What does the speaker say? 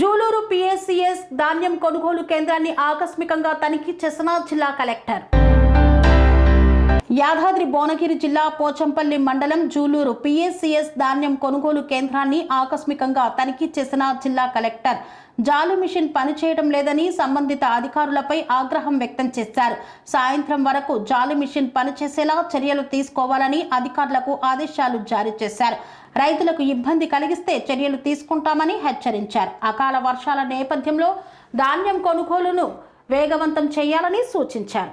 Juluru PSCS ధాన్యం కొనుగోలు కేంద్రాన్ని ఆకస్మికంగా తనిఖీ చేసిన జిల్లా కలెక్టర్. యాదాద్రి భువనగిరి జిల్లా పోచంపల్లి మండలం జూలూరు పిఎస్సిఎస్ ధాన్యం కొనుగోలు కేంద్రాన్ని ఆకస్మికంగా తనిఖీ చేసిన జిల్లా కలెక్టర్. జాలు మిషన్ పనిచేయడం లేదని సంబంధిత అధికారులపై ఆగ్రహం వ్యక్తం చేశారు. సాయంత్రం వరకు జాలు మిషన్ పనిచేసేలా చర్యలు తీసుకోవాలని అధికారులకు ఆదేశాలు జారీ చేశారు. రైతులకు ఇబ్బంది కలిగిస్తే చర్యలు తీసుకుంటామని హెచ్చరించారు. అకాల వర్షాల నేపథ్యంలో ధాన్యం కొనుగోలును వేగవంతం చేయాలని సూచించారు.